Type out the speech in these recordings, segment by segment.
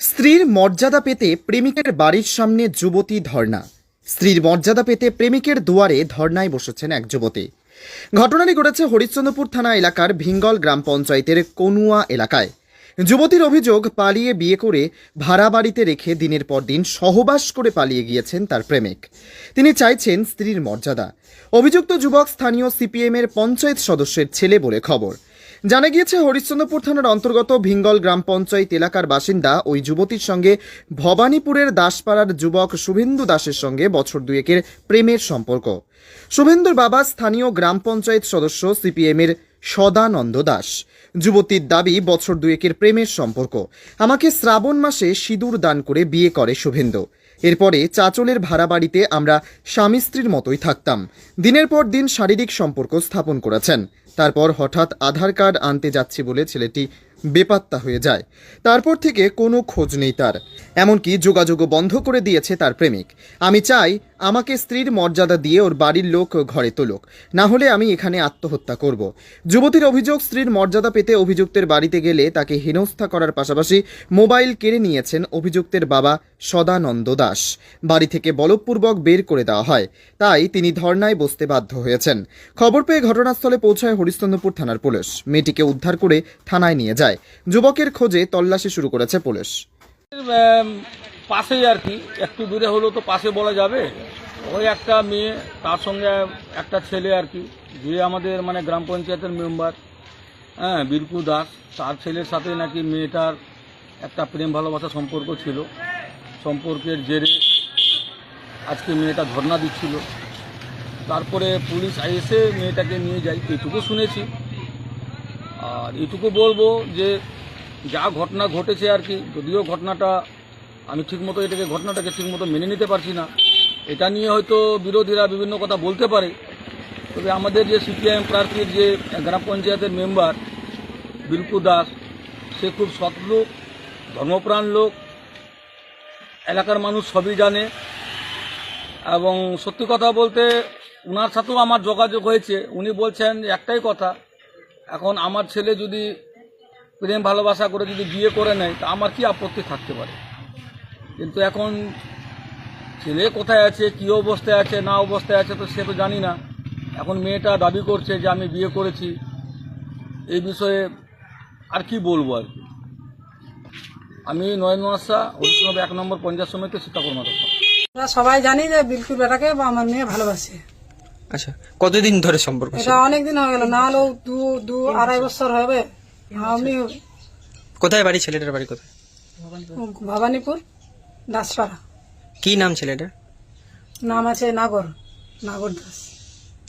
স্ত্রীর মর্যাদা পেতে প্রেমিকের বাড়ির সামনে যুবতী ধর্ণা। স্ত্রীর মর্যাদা পেতে প্রেমিকের দুয়ারে ধর্নায় বসেছেন এক যুবতী। ঘটনাটি ঘটেছে হরিশ্চন্দ্রপুর থানা এলাকার ভিঙ্গল গ্রাম পঞ্চায়েতের কনুয়া এলাকায়। যুবতীর অভিযোগ, পালিয়ে বিয়ে করে ভাড়া বাড়িতে রেখে দিনের পর দিন সহবাস করে পালিয়ে গিয়েছেন তার প্রেমিক। তিনি চাইছেন স্ত্রীর মর্যাদা। অভিযুক্ত যুবক স্থানীয় সিপিএমের পঞ্চায়েত সদস্যের ছেলে বলে খবর। জানা গিয়েছে, হরিশ্চন্দ্রপুর থানার অন্তর্গত ভিঙ্গল গ্রাম পঞ্চায়েত এলাকার বাসিন্দা ওই যুবতীর সঙ্গে ভবানীপুরের দাসপাড়ার যুবক শুভেন্দু দাসের সঙ্গে বছর দুয়েকের প্রেমের সম্পর্ক। শুভেন্দুর বাবা স্থানীয় গ্রাম পঞ্চায়েত সদস্য সিপিএমের সদানন্দ দাস। যুবতীর দাবি, বছর দুয়েকের প্রেমের সম্পর্ক। আমাকে শ্রাবণ মাসে সিঁদুর দান করে বিয়ে করে শুভেন্দু। এরপরে চাচলের ভাড়া বাড়িতে আমরা স্বামী স্ত্রীর মতোই থাকতাম। দিনের পর দিন শারীরিক সম্পর্ক স্থাপন করেছেন। তারপর হঠাৎ আধার কার্ড আনতে যাচ্ছি বলে ছেলেটি বেপাত্তা হয়ে যায়। তারপর থেকে কোনো খোঁজ নেই তার। এমনকি যোগাযোগও বন্ধ করে দিয়েছে তার প্রেমিক। আমি চাই আমাকে স্ত্রীর মর্যাদা দিয়ে ওর বাড়ির লোক ঘরে তোলুক। না হলে আমি এখানে আত্মহত্যা করব। যুবতীর অভিযোগ, স্ত্রীর মর্যাদা পেতে অভিযুক্তের বাড়িতে গেলে তাকে হেনস্থা করার পাশাপাশি মোবাইল কেড়ে নিয়েছেন অভিযুক্তের বাবা সদানন্দ দাস। বাড়ি থেকে বলপূর্বক বের করে দেওয়া হয়। তাই তিনি ধর্নায় বসতে বাধ্য হয়েছেন। খবর পেয়ে ঘটনাস্থলে পৌঁছায় হরিশ্চন্দ্রপুর থানার পুলিশ। মেয়েটিকে উদ্ধার করে থানায় নিয়ে যায়। যুবকের খোঁজে তল্লাশি শুরু করেছে পুলিশ। পাশেই আর কি, একটু দূরে হলেও তো পাশে বলা যাবে। ওই একটা মেয়ে, তার সঙ্গে একটা ছেলে আর কি, যে আমাদের মানে গ্রাম পঞ্চায়েতের মেম্বার হ্যাঁ বিরকু দাস। তার ছেলের সাথে নাকি মেয়েটার একটা প্রেম ভালোবাসা সম্পর্ক ছিল। সম্পর্কের জেরে আজকে মেয়েটা ধর্ণা দিচ্ছিল। তারপরে পুলিশ এসে মেয়েটাকে নিয়ে যায়, এটুকু শুনেছি। আর এটুকু বলব যে, যা ঘটনা ঘটেছে আর কি, যদিও ঘটনাটা আমি ঠিকমতো এটাকে, ঘটনাটাকে ঠিকমতো মেনে নিতে পারছি না। এটা নিয়ে হয়তো বিরোধীরা বিভিন্ন কথা বলতে পারে। তবে আমাদের যে সিপিআইএম প্রার্থীর যে গ্রাম পঞ্চায়েতের মেম্বার, বিলকু দাস, সে খুব সৎ লোক, ধর্মপ্রাণ লোক। এলাকার মানুষ সবই জানে। এবং সত্যি কথা বলতে ওনার সাথেও আমার যোগাযোগ হয়েছে। উনি বলছেন একটাই কথা, এখন আমার ছেলে যদি প্রেম ভালোবাসা করে যদি বিয়ে করে নেয়, তা আমার কি আপত্তি থাকতে পারে? কিন্তু এখন ছেলে কোথায় আছে কী অবস্থায় আছে না অবস্থায় আছে তো সে তো জানি না। এখন মেয়েটা দাবি করছে যে আমি বিয়ে করেছি। এই বিষয়ে আর কি বলব আর কি। আমি নয়ন মাসা হরিষ্ণব এক নম্বর পঞ্চায়েত সমিতি সীতাকর্মা দত্ত আমরা সবাই জানি যে বিলকুল বেটাকে বা আমার মেয়ে ভালোবাসে। আচ্ছা কতদিন ধরে সম্পর্ক ছিল এটা অনেক দিন হয়ে গেল না হলেও দু দু আড়াই বছর হবে। আমি কোথায় বাড়ি ছেলেটার বাড়ি কোথায়? ভবানীপুর। দাসপাড়া। কি নাম ছেলেটার নাম আছে নাগর নাগর দাস।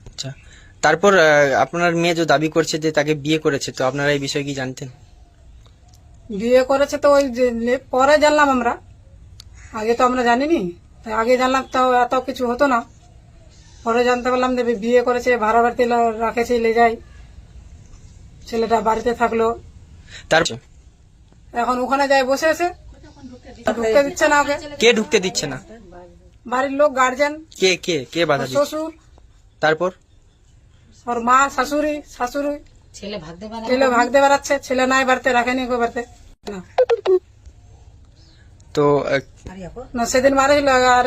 আচ্ছা। তারপর আহ, আপনার মেয়ে যে দাবি করছে যে তাকে বিয়ে করেছে তো আপনারা এই বিষয়ে কি জানতেন? বিয়ে করেছে তো ওই যে লে- পরে জানলাম আমরা। আগে তো আমরা জানিনি। তাই আগে জানলাম তাও এত কিছু হতো না। পরে জানতে পারলাম যে বিয়ে করেছে ভাড়া বাড়িতে লা- রাখেছে লে যাই ছেলেটা বাড়িতে থাকল। তার এখন ওখানে যাই বসে আছে। ঢুকতে দিচ্ছে না ওকে? কে ঢুকতে দিচ্ছে না? বাড়ির লোক গার্জেন কে কে কে বাধা দিচ্ছে? শ্বশুর। তারপর? ওর মা শাশুড়ি শাশুড়ি। ছেলে ভাগতে বেড়াচ্ছে ছেলে নাই বাড়িতে রাখেনি কেউ বাড়িতে। তো না সেদিন মারেছিল আর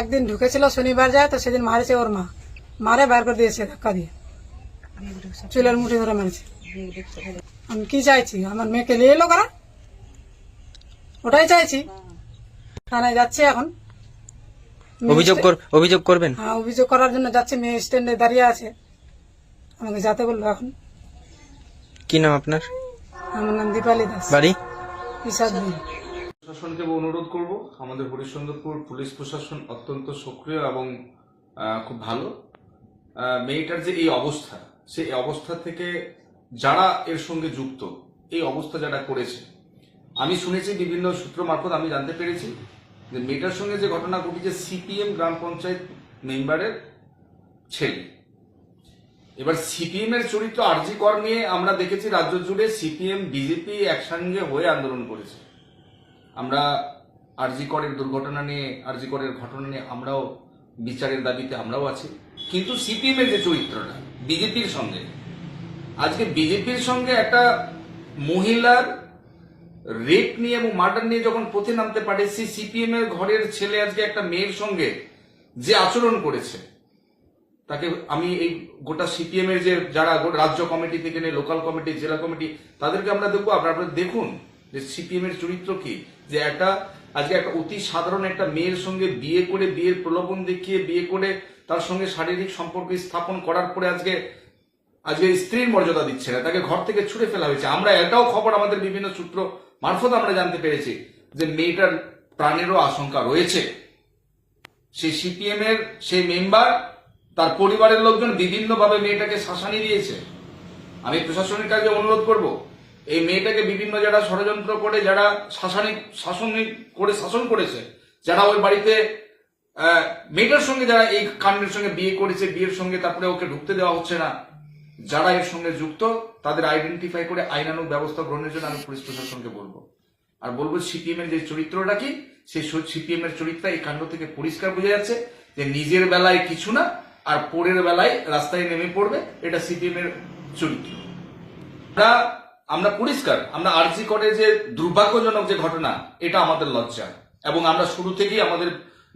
একদিন ঢুকেছিল শনিবার যায় তো সেদিন মারেছে ওর মা। মারে বার করে দিয়েছে ধাক্কা দিয়ে। চুলের মুঠি ধরে মারেছে। আমি কি চাইছি? আমার মেয়েকে নিয়ে এলো করা? ওটাই চাইছি। থানায় যাচ্ছে এখন। অভিযোগ কর অভিযোগ করবেন? হ্যাঁ অভিযোগ করার জন্য যাচ্ছে। মেয়ে স্ট্যান্ডে দাঁড়িয়ে আছে। আমাকে যাতে বলল এখন। কি নাম আপনার? আমার নাম দীপালি দাস। বাড়ি? ইসাদ প্রশাসনকে অনুরোধ করব আমাদের হরিশ্চন্দ্রপুর পুলিশ প্রশাসন অত্যন্ত সক্রিয় এবং খুব ভালো। মেয়েটার যে এই অবস্থা সেই অবস্থা থেকে যারা এর সঙ্গে যুক্ত এই অবস্থা যারা করেছে আমি শুনেছি বিভিন্ন সূত্র মারফত, আমি জানতে পেরেছি যে মেয়েটার সঙ্গে যে ঘটনা ঘটেছে, সিপিএম গ্রাম পঞ্চায়েত মেম্বারের ছেলে। এবার সিপিএম এর চরিত্র আরজি কর নিয়ে আমরা দেখেছি রাজ্য জুড়ে সিপিএম, বিজেপি একসঙ্গে হয়ে আন্দোলন করেছে। আমরা আরজি করের দুর্ঘটনা নিয়ে, আরজি করের ঘটনা নিয়ে আমরাও, বিচারের দাবিতে আমরাও আছি। কিন্তু সিপিএম এর যে চরিত্রটা, বিজেপির সঙ্গে, আজকে বিজেপির সঙ্গে একটা মহিলার রেপ নিয়ে এবং মার্ডার নিয়ে যখন পথে নামতে পারে, সেই সিপিএম এর ঘরের ছেলে আজকে একটা মেয়ের সঙ্গে যে আচরণ করেছে, তাকে আমি এই গোটা সিপিএম এর যে যারা রাজ্য কমিটি থেকে নিয়ে লোকাল কমিটি জেলা কমিটি তাদেরকে আমরা দেখব। আপনারা দেখুন যে সিপিএম এর চরিত্র কি, যে একটা, আজকে একটা অতি সাধারণ একটা মেয়ের সঙ্গে বিয়ে করে, বিয়ের প্রলোভন দেখিয়ে বিয়ে করে তার সঙ্গে শারীরিক সম্পর্ক স্থাপন করার পরে আজকে আজকে স্ত্রীর মর্যাদা দিচ্ছে না, তাকে ঘর থেকে ছুড়ে ফেলা হয়েছে। আমরা এটাও খবর আমাদের বিভিন্ন সূত্র মারফত আমরা জানতে পেরেছি যে মেয়েটার প্রাণেরও আশঙ্কা রয়েছে। সেই সিপিএম এর সেই মেম্বার, তার পরিবারের লোকজন বিভিন্নভাবে মেয়েটাকে শাসানি দিয়েছে। আমি প্রশাসনের কাছে অনুরোধ করব, এই মেয়েটাকে বিভিন্ন যারা ষড়যন্ত্র করে, যারা শাসানি, শাসন করে, শাসন করেছে, যারা ওই বাড়িতে মেয়েটার সঙ্গে যারা এই কাণ্ডের সঙ্গে বিয়ে করেছে, বিয়ের সঙ্গে তারপরে ওকে ঢুকতে দেওয়া হচ্ছে না যারা এর সঙ্গে যুক্ত, তাদের আইডেন্টিফাই করে আইনানুক ব্যবস্থা গ্রহণের জন্য আমি পুলিশ প্রশাসনকে বলব। আর বলব সিপিএম এর যে চরিত্রটা কি সেই সিপিএম এর চরিত্র এই কাণ্ড থেকে পরিষ্কার বোঝা যাচ্ছে যে নিজের বেলায় কিছু না, আর পরের বেলায় রাস্তায় নেমে পড়বে, এটা সিপিএম এর চরিত্র। আমরা আমরা পরিষ্কার, আমরা আরজি করে যে দুর্ভাগ্যজনক যে ঘটনা, এটা আমাদের লজ্জা। এবং আমরা শুরু থেকেই আমাদের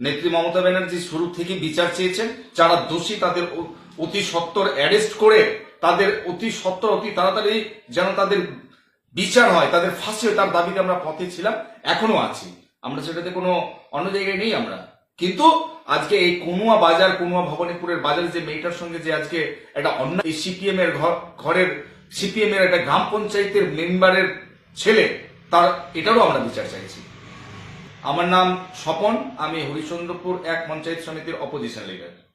নেত্রী মমতা ব্যানার্জি শুরু থেকেই বিচার চেয়েছেন, যারা দোষী তাদের অতি সত্বর অ্যারেস্ট করে তাদের অতি সত্বর, অতি তাড়াতাড়ি যেন তাদের বিচার হয়, তাদের ফাঁসি হয়, তার দাবিতে আমরা পথে ছিলাম, এখনও আছি। আমরা সেটাতে কোনো অন্য জায়গায় নেই আমরা। কিন্তু আজকে এই কনুয়া বাজার, কনুয়া ভবানীপুরের বাজারে যে মেয়েটার সঙ্গে যে আজকে একটা অন্য এই সিপিএম এর ঘর- ঘরের সিপিএম এর একটা গ্রাম পঞ্চায়েতের মেম্বারের ছেলে, তার এটারও আমরা বিচার চাইছি। আমার নাম স্বপন, আমি হরিচন্দ্রপুর এক পঞ্চায়েত সমিতির অপোজিশন লিডার